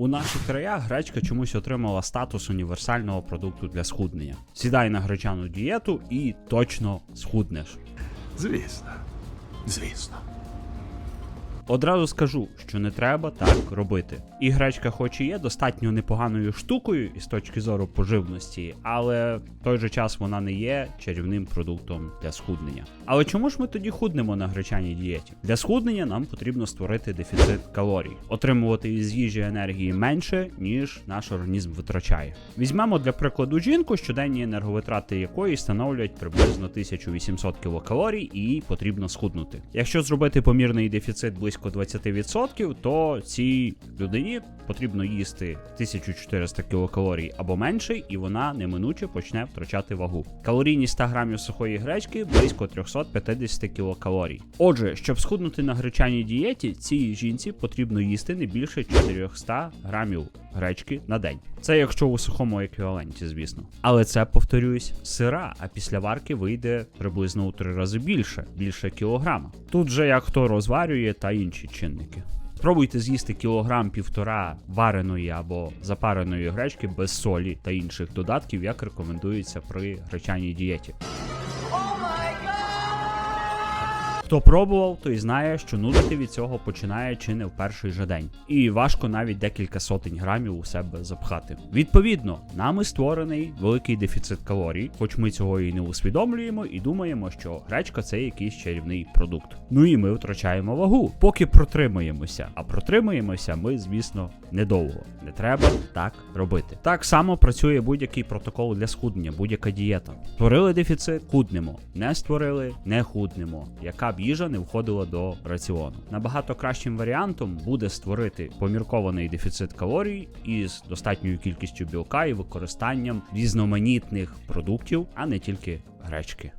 У наших краях гречка чомусь отримала статус універсального продукту для схуднення. Сідай на гречану дієту і точно схуднеш. Звісно. Звісно. Одразу скажу, що не треба так робити. І гречка, хоч і є достатньо непоганою штукою із точки зору поживності, але в той же час вона не є чарівним продуктом для схуднення. Але чому ж ми тоді худнемо на гречаній дієті? Для схуднення нам потрібно створити дефіцит калорій, отримувати із їжі енергії менше, ніж наш організм витрачає. Візьмемо для прикладу жінку, щоденні енерговитрати якої становлять приблизно 1800 кілокалорій, і потрібно схуднути. Якщо зробити помірний дефіцит близько 20%, то цій людині потрібно їсти 1400 кілокалорій або менше, і вона неминуче почне втрачати вагу. Калорійність 100 грамів сухої гречки близько 350 кілокалорій. Отже, щоб схуднути на гречаній дієті, цій жінці потрібно їсти не більше 400 грамів гречки на день. Це якщо у сухому еквіваленті, звісно. Але це повторюсь, сира, а після варки вийде приблизно у три рази більше, більше кілограма. Тут же як хто розварює та інші чинники. Спробуйте з'їсти кілограм півтора вареної або запареної гречки без солі та інших додатків, як рекомендується при гречаній дієті. Хто пробував, той знає, що нудити від цього починає чи не в перший же день, і важко навіть декілька сотень грамів у себе запхати. Відповідно, нами створений великий дефіцит калорій, хоч ми цього і не усвідомлюємо, і думаємо, що гречка це якийсь чарівний продукт. Ну і ми втрачаємо вагу, поки протримаємося. А протримаємося ми, звісно, недовго. Не треба так робити. Так само працює будь-який протокол для схуднення, будь-яка дієта. Створили дефіцит, худнемо. Не створили, не худнемо. Яка б їжа не входила до раціону. Набагато кращим варіантом буде створити поміркований дефіцит калорій із достатньою кількістю білка і використанням різноманітних продуктів, а не тільки гречки.